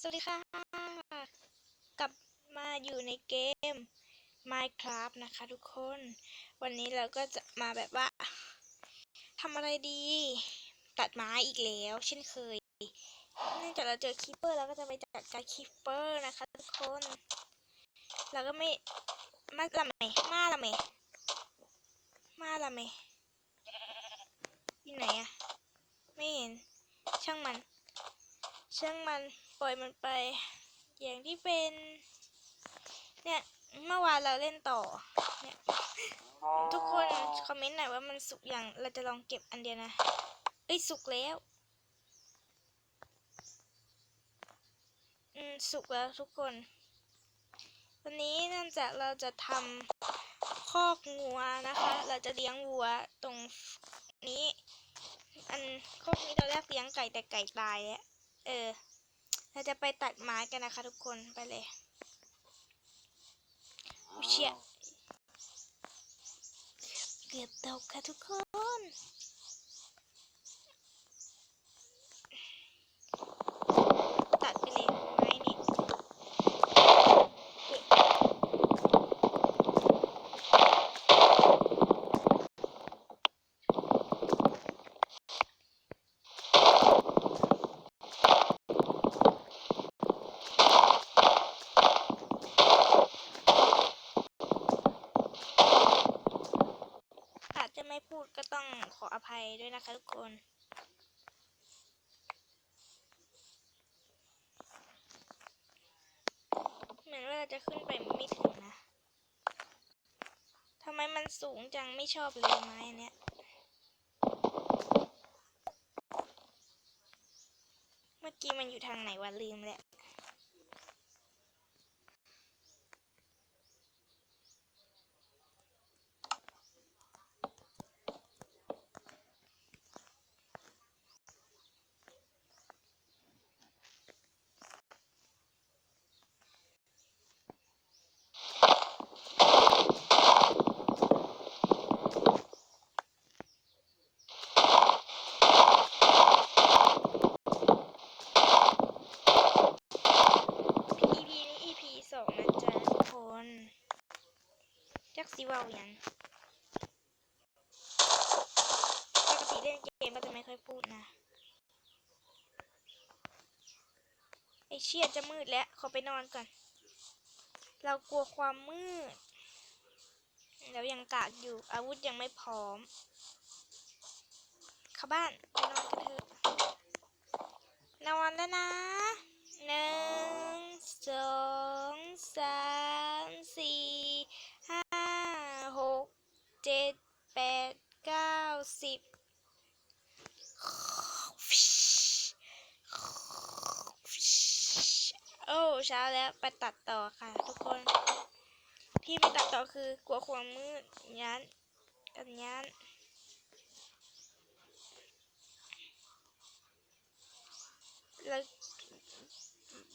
สวัสดีค่ะ กลับมาอยู่ในเกม Minecraft นะคะทุกคน วันนี้เราก็จะมาแบบว่าทำอะไรดี ตัดไม้อีกแล้ว เช่นเคย เนื่องจากเราเจอคีเปอร์เราก็จะไปจัดการคีเปอร์นะคะทุกคน เราก็ไม่มาละเมมาละเมมาละเมอยู่ไหนอะไม่เห็น ช่างมัน ช่างมัน ปล่อยมันไป อย่างที่เป็น เนี่ยเมื่อวานเราเล่นต่อ เนี่ยทุกคนคอมเมนต์หน่อยว่ามันสุกอย่างเราจะลองเก็บอันเดียวนะ เอ้ยสุกแล้ว อืมสุกแล้วทุกคน วันนี้เนื่องจากเราจะทำคอกงัวนะคะ เราจะเลี้ยงวัวตรงนี้ อันคอกนี้ตอนแรกเลี้ยงไก่แต่ไก่ตายแล้วเออ เราจะไปตัดไม้กันนะคะทุกคนไปเลยอุ๊ยเชี่ยเกือบตกค่ะทุกคน ตัดไปเลยไม้นี่อุ๊ยอาจจะไม่พูดก็ต้องขออภัย ด้วยนะคะทุกคน เหมือนว่าจะขึ้นไปไม่ถึงนะทำไมมันสูงจังไม่ชอบเลยไม้เนี้ยเมื่อกี้มันอยู่ทางไหนวะลืมแล้ว EP นี้ EP สองนะจ๊ะทุกคน จัก สิเว่าหยังปกติเล่นเกมก็จะไม่ค่อยพูดนะ ไอเชียจะมืดแล้วขอไปนอนก่อน เรากลัวความมืด แล้วยังกากอยู่อาวุธยังไม่พร้อมเข้าบ้านไปนอนกันเถอะนอนแล้วนะหนึ่งสอง สาม สี่ ห้า หก เจ็ด แปด เก้า สิบ โอ้เช้าแล้วไปตัดต่อค่ะ ทุกคน ที่ไม่ตัดต่อคือกลัวความมืดยันกันยันแล้ว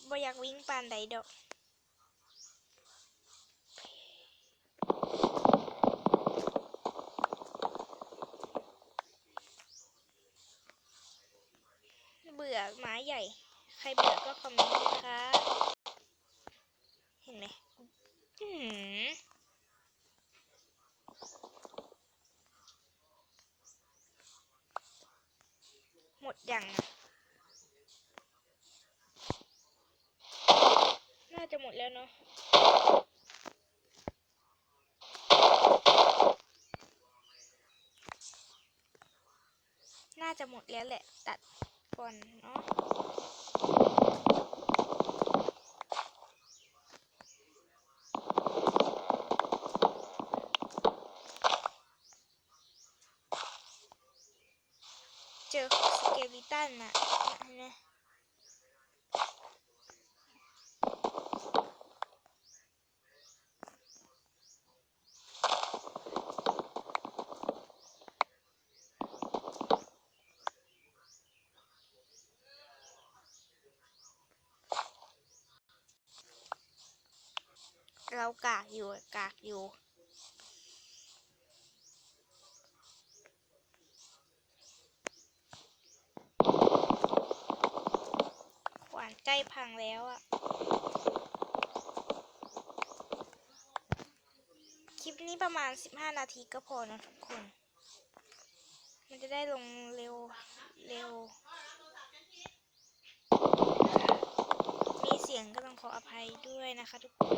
บ่อยากวิ่งปานใดดอกเบื่อไม้ใหญ่ ใครเบื่อก็คอมเมนต์นะคะ เห็นไหมอื้อหือหมดยังนะน่าจะหมดแล้วเนาะน่าจะหมดแล้วแหละ ตัดก่อนเนาะ เจอสเกลิ ตันน่ะเห็นไหมเรากากอยู่กากอยู่ ขวาน ใกล้พัง แล้วอะคลิปนี้ประมาณ 15 นาทีก็พอนะทุกคน มันจะได้ลงเร็ว เร็ว มีเสียงก็ต้องขออภัยด้วยนะคะทุกคน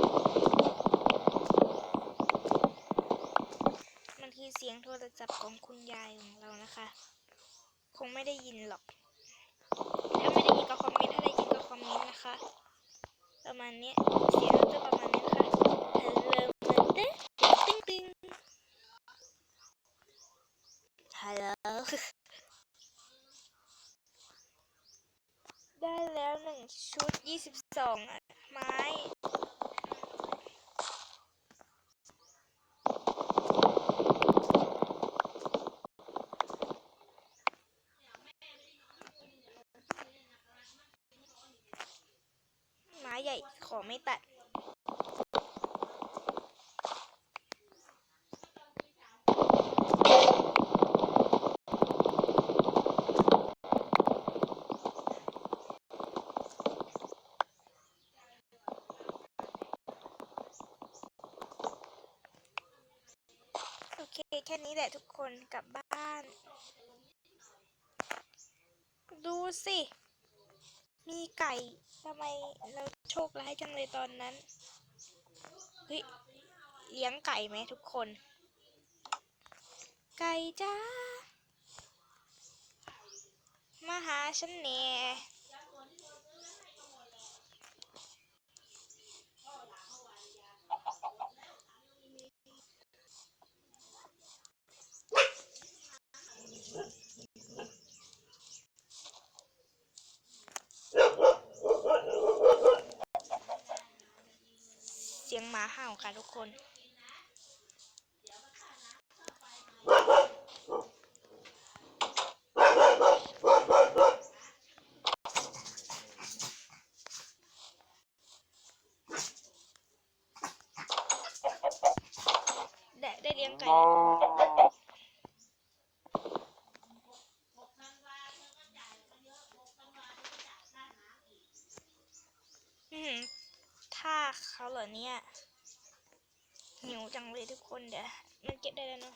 มันคือเสียงโทรศัพท์ของคุณยายของเรานะคะ คงไม่ได้ยินหรอก นี้ยเสียงจะประมาณนี้ค่ะฮัลโหลมันเต้ติ้งติ้งฮัลโหลได้แล้วหนึ่งชุดยี่สิบสองไม้ ไม้ใหญ่ข อไม่ตัด โอเค แค่นี้แหละทุกคนกลับบ้าน ดูสิ มีไก่ทำไมเรา โชคร้ายจังเลยตอนนั้น เฮ้ย เลี้ยงไก่ไหมทุกคน ไก่จ้า มาหาฉันแน่ มาห้าของกันทุกคน ได้ได้เลี้ยงไก่แล้วอืมถ้าเขาเหรอเนี่ย หิวจังเลยทุก คนเดี๋ยวมันเก็บได้แล้วเนอะ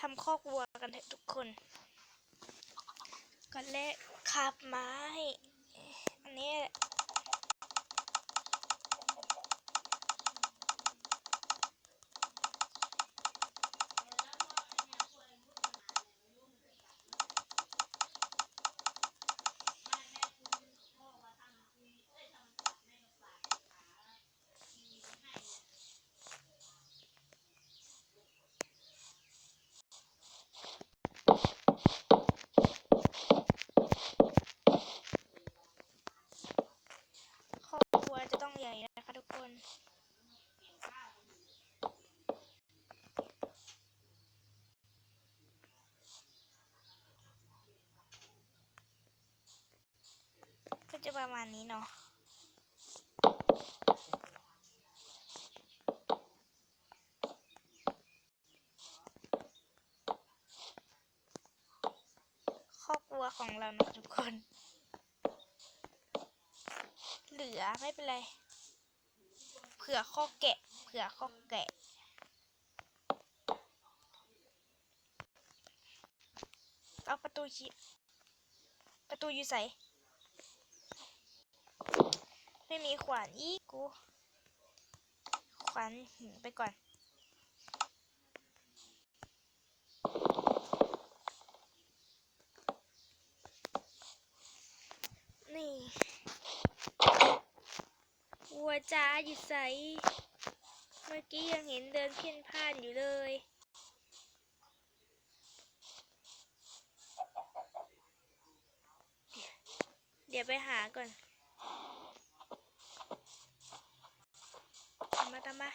ทำคอกวัวกันเถอะทุกคนก่อนแรกขับไม้ อันนี้แหละ ครอบครัวจะต้องใหญ่นะคะทุกคน ก็ จะประมาณนี้เนาะครอบครัวของเรานะคะทุกคน เหลือไม่เป็นไร เผื่อข้อแกะ เผื่อข้อแกะเอาประตูชีประตูอยู่ใส ไม่มีขวานอีกกู ขวานหินไปก่อนนี่วัวจ้าอยู่ใส เมื่อกี้ยังเห็นเดินเพ่นพ่านอยู่เลยเดี๋ยวไปหาก่อนตามมาตามมา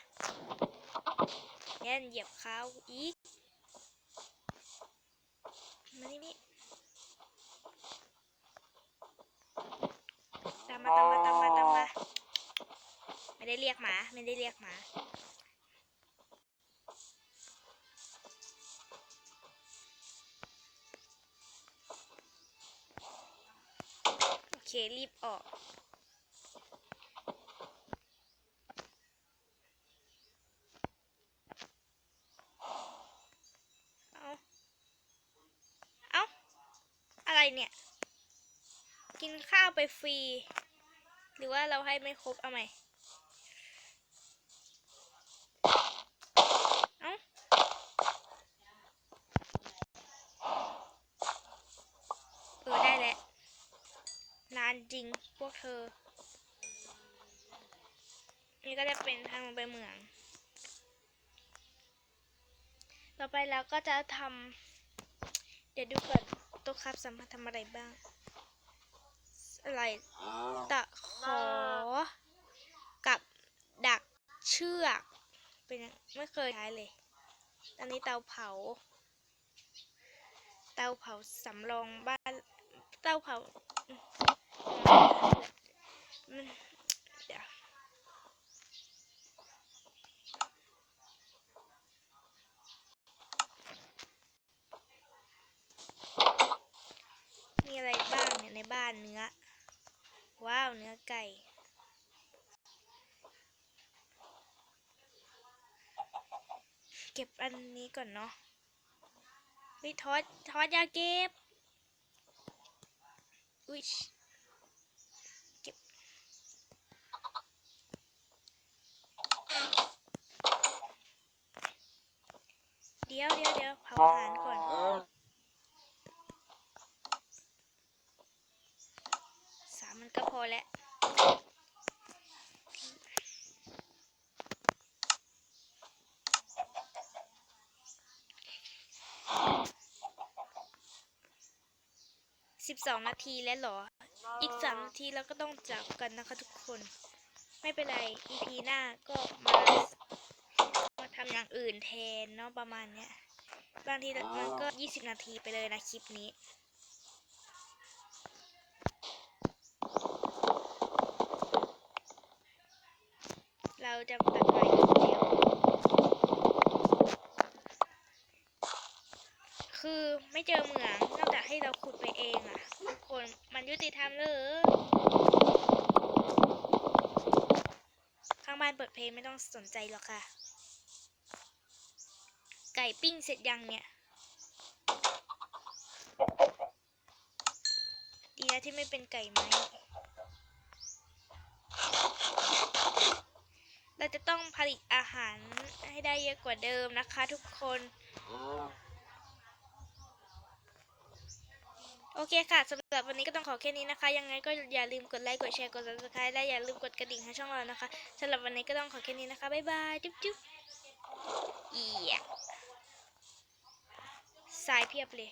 แย่นเหยียบเขาอีก มานี่นี่มาตามมาตามมาตามมา ไม่ได้เรียกหมา ไม่ได้เรียกหมาโอเครีบออก เอาเอาอะไรเนี่ย กินข้าวไป ฟรี หรือว่าเราให้ไม่ครบเอาใหม่เอาเออได้แล้ว นานจริงพวกเธอ นี่ก็จะเป็นทางลงไปเมือง ต่อไปเราก็จะทำเดี๋ยวดูก่อนต๊ะครับสามารถทำอะไรบ้าง อะไรตะขอ กับดักเชือก เป็นยังไม่เคยใช้เลย อันนี้เตาเผา เตาเผาสำรองบ้าน เตาเผามันเดี๋ยวมีอะไรบ้างเนี่ยในบ้านเนื้อ ว้าวเนื้อไก่ เก็บอันนี้ก่อนเนาะวิทอดทอดอยาเก็บอุ้ยเก็บเดี๋ยวเดี๋ยวเดี๋ยวเผาถ่านก่อน สามมันก็พอแล้ว สองนาทีแล้วหรอ อีกสามนาทีแล้วก็ต้องจากกันนะคะทุกคน ไม่เป็นไร EP หน้าก็มา มาทำอย่างอื่นแทนเนาะประมาณเนี้ย บางทีมันก็ยี่สิบนาทีไปเลยนะคลิปนี้เราจะตัดไว้เดียว คือไม่เจอเหมืองนอกจากให้ ติธรรมเลยข้างบ้านเปิดเพลงไม่ต้องสนใจหรอกค่ะ ไก่ปิ้งเสร็จยังเนี่ย ดีนะที่ไม่เป็นไก่ไหมเราจะต้องผลิตอาหารให้ได้เยอะกว่าเดิมนะคะทุกคน โอเคค่ะสำหรับวันนี้ก็ต้องขอแค่นี้นะคะ ยังไงก็อย่าลืมกดไลค์ กดแชร์ กด subscribe และอย่าลืมกดกระดิ่งให้ช่องเรานะคะสำหรับวันนี้ก็ต้องขอแค่นี้นะคะ บ๊ายบาย จุ๊บจุ๊บเอียสายเพียบเลย